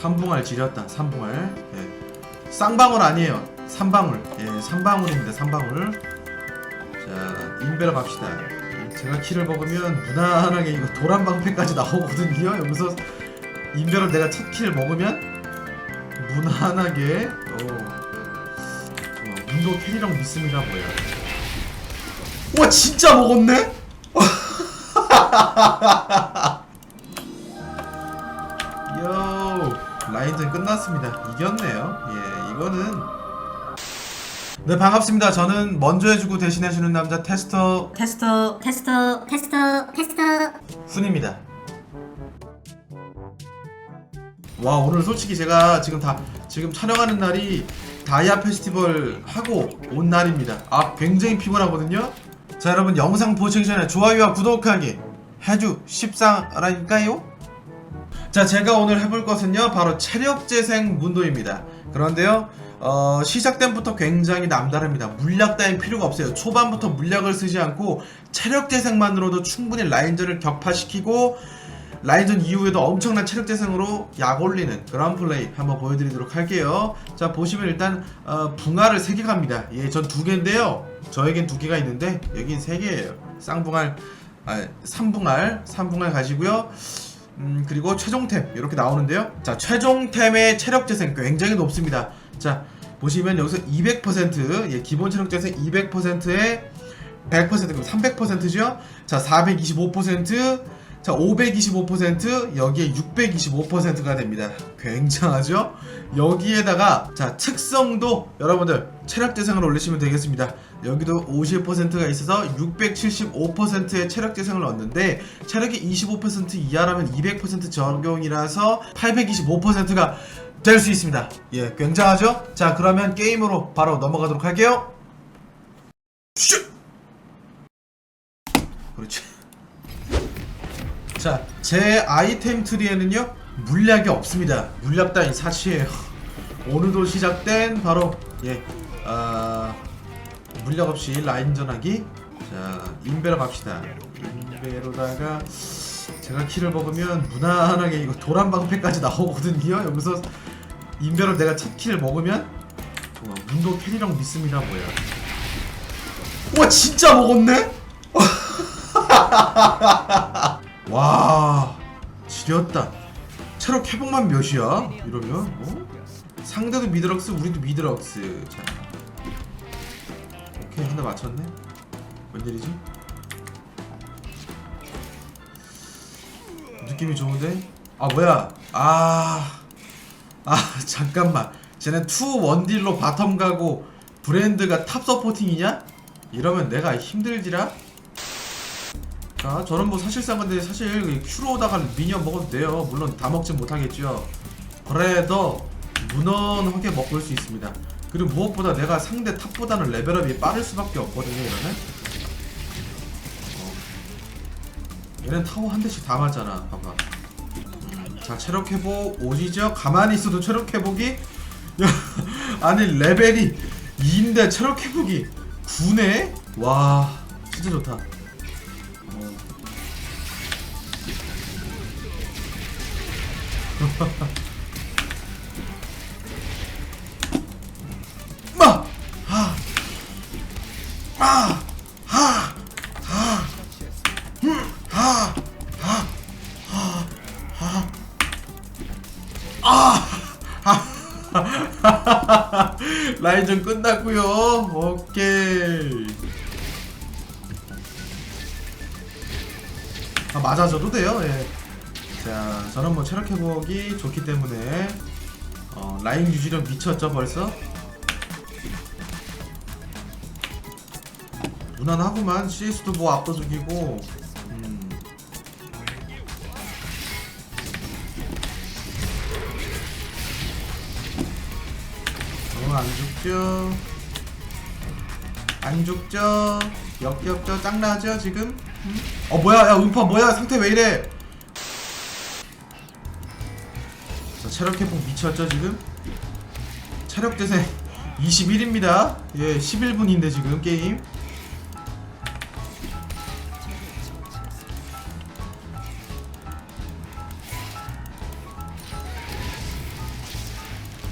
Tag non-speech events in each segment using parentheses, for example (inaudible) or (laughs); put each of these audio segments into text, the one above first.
삼붕알 지렸다 삼붕알. 예. 쌍방울 아니에요. 삼방울. 예 삼방울입니다 삼방울. 자 인베러 갑시다. 제가 키를 먹으면 무난하게 이거 도란방패까지 나오거든요. 여기서 인베러 내가 첫 키를 먹으면 무난하게 어, 운도 캐리랑 믿습니다 뭐야. 와 진짜 먹었네? (laughs) 요 라인전 끝났습니다. 이겼네요. 예 이거는. 네 반갑습니다. 저는 먼저 해주고 대신해주는 남자 테스터. 테스터 테스터 테스터 테스터. 훈입니다. 와 오늘 솔직히 제가 지금 다 지금 촬영하는 날이 다이아 페스티벌 하고 온 날입니다. 아 굉장히 피곤하거든요. 자 여러분 영상 보시기 전에 좋아요와 구독하기 해주십사라니까요 자 제가 오늘 해볼 것은요 바로 체력재생 문도입니다 그런데요 어, 시작된부터 굉장히 남다릅니다 물약 따윈 필요가 없어요 초반부터 물약을 쓰지 않고 체력재생만으로도 충분히 라인전을 격파시키고 라인전 이후에도 엄청난 체력 재생으로 약 올리는 그런 플레이 한번 보여드리도록 할게요. 자 보시면 일단 어, 붕아를 3개 갑니다. 예, 전두 개인데요. 저에겐 두 개가 있는데 여긴 세 개예요. 쌍붕알, 아, 삼붕알, 삼붕알 가지고요. 음, 그리고 최종템 이렇게 나오는데요. 자 최종템의 체력 재생 굉장히 높습니다. 자 보시면 여기서 200% 예, 기본 체력 재생 200%에 100% 그럼 300%죠. 자 425%. 자, 525% 여기에 625%가 됩니다. 굉장하죠? 여기에다가 자, 특성도 여러분들 체력 재생을 올리시면 되겠습니다. 여기도 50%가 있어서 675%의 체력 재생을 얻는데 체력이 25% 이하라면 200% 적용이라서 825%가 될 수 있습니다. 예, 굉장하죠? 자, 그러면 게임으로 바로 넘어가도록 할게요. 슛! 그렇지. 자, 제 아이템 트리에는요 물약이 없습니다. 물약 따윈 사치예요. (laughs) 오늘도 시작된 바로 예, 아 물약 없이 라인 전하기. 자, 인베로 갑시다. 인베로다가 제가 키를 먹으면 무난하게 이거 도란 방패까지 나오거든요. 여기서 인베로 내가 첫 키를 먹으면 좋아, 운도 캐리랑 믿습니다 뭐야. 와 진짜 먹었네? (laughs) 와 지렸다. 체력 회복만 몇이야? 이러면 어? 상대도 미드럭스 우리도 미드럭스. 자. 오케이 한대 맞췄네. 웬일이지? 느낌이 좋은데? 아 뭐야? 아아 (laughs) 잠깐만. 쟤네 투 원딜로 바텀 가고 브랜드가 탑 서포팅이냐? 이러면 내가 힘들지라? 자, 저는 뭐 사실상 근데 사실 그 큐로다가 미니언 먹어도 돼요. 물론 다 먹진 못하겠죠. 그래도 무난하게 먹을 수 있습니다. 그리고 무엇보다 내가 상대 탑보다는 레벨업이 빠를 수밖에 없거든요. 이러면. 어. 얘는 타워 한 대씩 다 맞잖아. 봐봐. 음, 자, 체력 회복 오지죠? 가만히 있어도 체력 회복이 야, (laughs) 아니 레벨이 2인데 체력 회복이 9네? 와, 진짜 좋다. 음! 아! 하! 라인전 끝났고요. 오케이. 아, 맞아줘도 돼요. 예. 자, 저는 뭐 체력 회복이 좋기 때문에 어, 라인 유지력 미쳤죠 벌써. 무난하구만 CS도 뭐 압도적이고. 음. 어, 안 죽죠. 안 죽죠. 역겹죠. 짱나죠 지금. 음? 어 뭐야 야 음파 뭐야 상태 왜 이래 체력 회복 미쳤죠 지금 체력 재생 21입니다 (laughs) 예 11분인데 지금 게임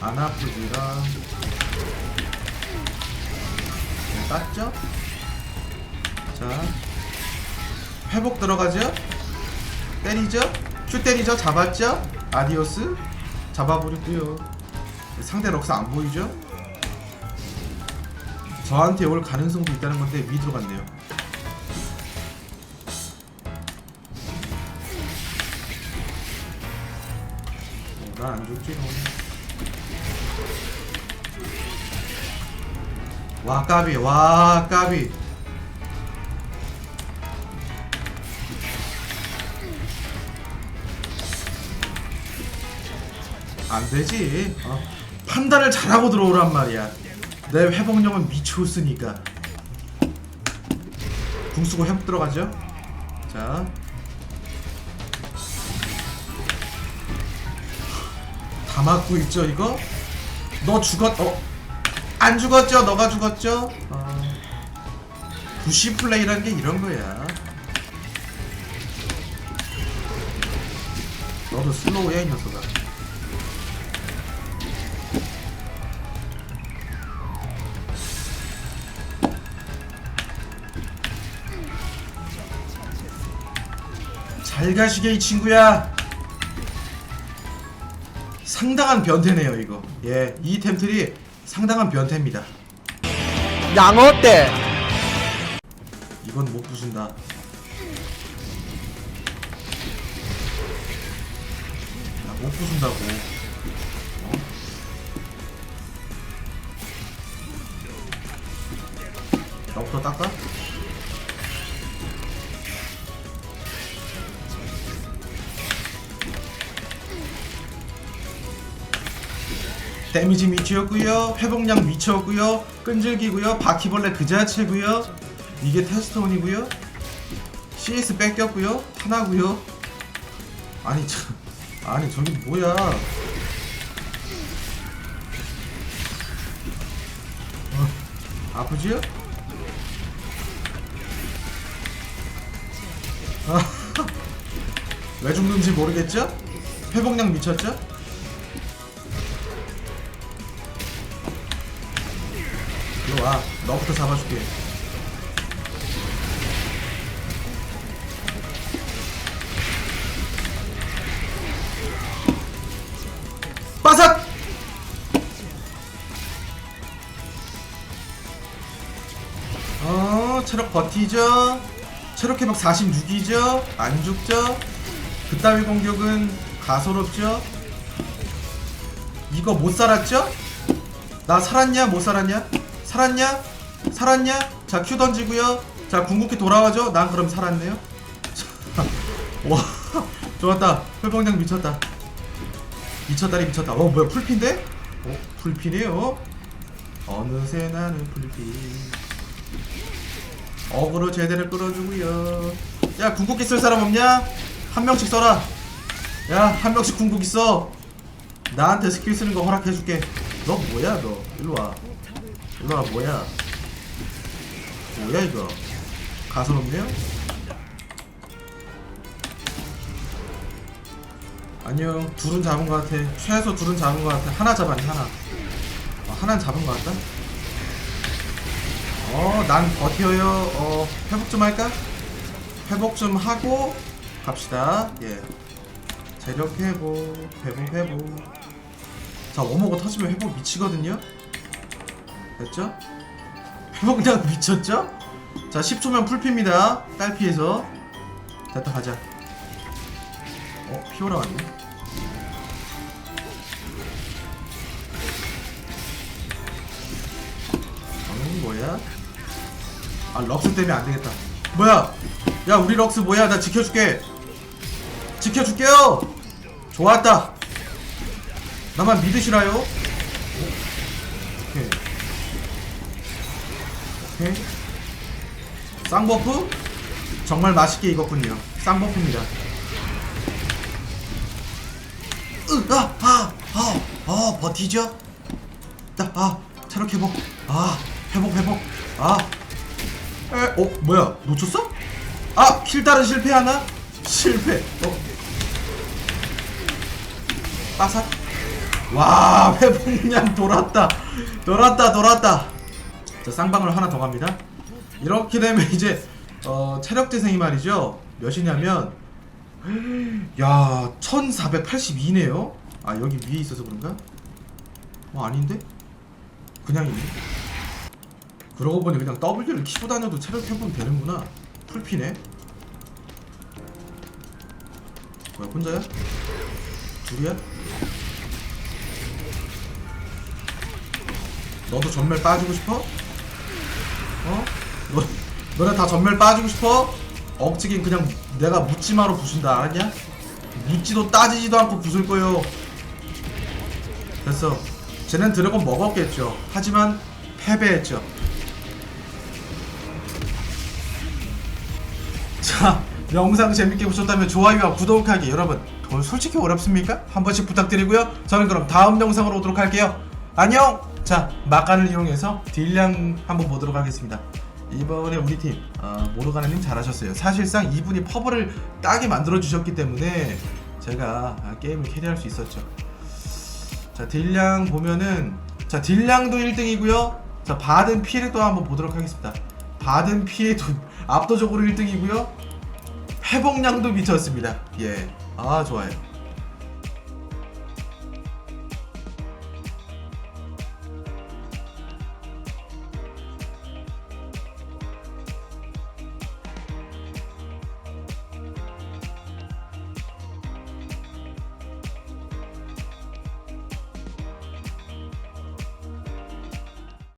안 아프지라 네, 땄죠? 자 회복 들어가죠? 때리죠? 큐 때리죠? 잡았죠? 아디오스 잡아버렸고요 상대 럭스 안 보이죠? 저한테 올 가능성도 있다는 건데 미 들어갔네요 어, 난안 죽지 너. 와 까비 와 까비 안 되지 어. 판단을 잘하고 들어오란 말이야 내 회복력은 미쳤으니까 궁 쓰고 회복 들어가죠 자 다 맞고 있죠 이거? 너 죽었.. 어? 안 죽었죠? 너가 죽었죠? 어. 부시 플레이란 게 이런 거야 너도 슬로우야 이 녀석아 잘 가시게 이 친구야. 상당한 변태네요 이거. 예이 템틀이 상당한 변태입니다. 양어 때 이건 못 부순다. 야못 부순다고. 어? 너부터 닦아? 데미지 미치었고요. 회복량 미쳤고요. 끈질기고요. 바퀴벌레 그 자체고요. 이게 테스트온이고요. CS 뺏겼고요. 하나고요. 아니 참. 아니 저기 뭐야. 어, 아프지요? 아, (laughs) 왜 죽는지 모르겠죠? 회복량 미쳤죠? 와. 너부터 잡아줄게. 빠삭! 어, 체력 버티죠? 체력 회복 46이죠? 안 죽죠? 그따위 공격은 가소롭죠? 이거 못 살았죠? 나 살았냐? 못 살았냐? 살았냐? 살았냐? 자, 큐 던지고요. 자, 궁극기 돌아와죠? 난 그럼 살았네요. (laughs) 와, 좋았다. 회복량 미쳤다. 미쳤다리 미쳤다. 어, 뭐야, 풀핀데? 어, 풀핀이에요. 어느새 나는 풀핀. 어그로 제대로 끌어주고요. 야, 궁극기 쓸 사람 없냐? 한 명씩 써라. 야, 한 명씩 궁극기 써. 나한테 스킬 쓰는 거 허락해줄게. 너 뭐야, 너? 일로 와. 와, 뭐야? 뭐야, 이거? 가소롭네요? 아니요, 둘은 잡은 것 같아. 최소 둘은 잡은 것 같아. 하나 잡았네, 하나. 어, 하나는 잡은 것 같다. 어, 난 버텨요. 어, 회복 좀 할까? 회복 좀 하고 갑시다. 예. 재력 회복, 회복, 회복. 자, 워머가 터지면 회복 미치거든요? 됐죠? 회복량 미쳤죠? 자, 10초면 풀피입니다. 딸피에서. 됐다, 가자. 어, 피오라 왔네. 어, 뭐야? 아, 럭스 때문에 안 되겠다. 뭐야? 야, 우리 럭스 뭐야? 나 지켜줄게. 지켜줄게요! 좋았다. 나만 믿으시라요? 오케이. 쌍버프? 정말 맛있게 익었군요. 쌍버프입니다. 으, 아, 아, 아, 아, 버티죠? 나, 아, 체력 회복. 아, 회복, 회복. 아. 에, 어, 뭐야? 놓쳤어? 아, 킬다른 실패하나? 실패. 어. 빠삭. 와 (laughs) 회복량 돌았다 돌았다 돌았다 자 쌍방울 하나 더 갑니다 이렇게 되면 이제 어 체력 재생이 말이죠 몇이냐면 야 1482네요 아 여기 위에 있어서 그런가? 어 아닌데? 그냥 있네 그러고 보니 그냥 W를 키고 다녀도 체력 회복이 되는구나 풀피네 뭐야 혼자야? 둘이야? 너도 전멸 빠지고 싶어? 어? 너, 너네 다 전멸 빠지고 싶어? 억지긴 그냥 내가 묻지마로 부순다 알았냐? 묻지도 따지지도 않고 부술 거요 됐어 쟤는 드래곤 먹었겠죠 하지만 패배했죠 자 영상 재밌게 보셨다면 좋아요와 구독하기 여러분 그건 솔직히 어렵습니까? 한 번씩 부탁드리고요 저는 그럼 다음 영상으로 오도록 할게요 안녕 자 막간을 이용해서 딜량 한번 보도록 하겠습니다. 이번에 우리 팀 어, 모로가나님 잘하셨어요. 사실상 이분이 퍼블을 따게 만들어 주셨기 때문에 제가 아, 게임을 캐리할 수 있었죠. 자 딜량 보면은 자 딜량도 1등이고요. 자 받은 피해도 한번 보도록 하겠습니다. 받은 피해도 압도적으로 1등이고요. 회복량도 미쳤습니다. 예. 아 좋아요